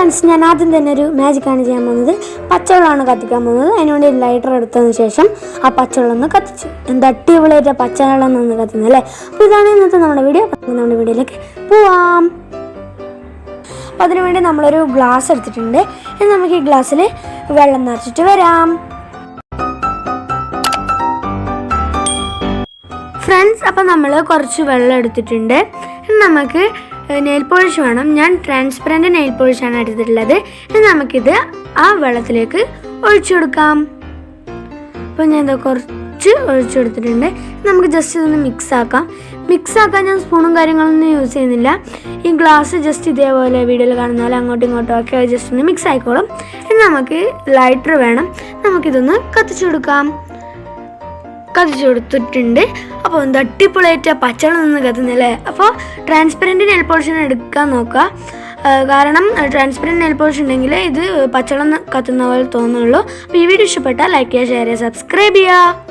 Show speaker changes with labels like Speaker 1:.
Speaker 1: Friends ഞാൻ ആദ്യം തന്നെ ഒരു മാജിക്കാണ് ചെയ്യാൻ പോകുന്നത്. പച്ചവെള്ളമാണ് കത്തിക്കാൻ പോകുന്നത്. അതിനുവേണ്ടി ലൈറ്റർ എടുത്തതിന് ശേഷം ആ പച്ചവെള്ളം ഒന്ന് കത്തിച്ചു. എന്താ അടിപൊളിയായിട്ട് പച്ചവെള്ളം ഒന്ന് കത്തുന്നത് അല്ലേ? അപ്പോൾ ഇതാണ് ഇന്നത്തെ നമ്മുടെ വീഡിയോ നമ്മുടെ വീഡിയോയിലേക്ക് പോവാം. അപ്പോൾ അതിനുവേണ്ടി നമ്മളൊരു ഗ്ലാസ് എടുത്തിട്ടുണ്ട്. ഇനി നമുക്ക് ഈ ഗ്ലാസ്സിൽ വെള്ളം നിറച്ചിട്ട് വരാം. ഫ്രണ്ട്സ് അപ്പം നമ്മൾ കുറച്ച് വെള്ളം എടുത്തിട്ടുണ്ട്. നമുക്ക് നെയിൽ പോളിഷ് വേണം. ഞാൻ ട്രാൻസ്പെറന്റ് നെയിൽ പോളിഷാണ് എടുത്തിട്ടുള്ളത്. ഇനി നമുക്കിത് ആ വെള്ളത്തിലേക്ക് ഒഴിച്ചു കൊടുക്കാം. അപ്പോൾ ഞാൻ ഇത് കുറച്ച് ഒഴിച്ചു കൊടുത്തിട്ടുണ്ട്. നമുക്ക് ജസ്റ്റ് ഇതൊന്ന് മിക്സ് ആക്കാം. മിക്സ് ആക്കാൻ ഞാൻ സ്പൂണും കാര്യങ്ങളൊന്നും യൂസ് ചെയ്യുന്നില്ല. ഈ ഗ്ലാസ് ജസ്റ്റ് ഇതേപോലെ വീഡിയോയിൽ കാണുന്ന പോലെ അങ്ങോട്ടും ഇങ്ങോട്ടും ഒക്കെ ജസ്റ്റ് ഒന്ന് മിക്സ് ആയിക്കോളും. ഇനി നമുക്ക് ലൈറ്റർ വേണം. നമുക്കിതൊന്ന് കത്തിച്ചു കൊടുക്കാം. കത്തിച്ചു കൊടുത്തിട്ടുണ്ട് അപ്പോൾ ഒന്ന് അടിപൊളിയായിട്ട് പച്ചവെള്ളം നിന്ന് കത്തുന്നില്ലേ? അപ്പോൾ ട്രാൻസ്പെറന്റ് നെൽ പോളിഷൻ എടുക്കാൻ നോക്കുക. കാരണം ട്രാൻസ്പെറന്റ് നെൽ പോളിഷ് ഉണ്ടെങ്കിൽ ഇത് പച്ചവെള്ളം കത്തുന്ന പോലെ തോന്നുള്ളൂ. അപ്പോൾ ഈ വീഡിയോ ഇഷ്ടപ്പെട്ടാൽ ലൈക്ക് ചെയ്യുക ഷെയർ ചെയ്യുക സബ്സ്ക്രൈബ് ചെയ്യുക.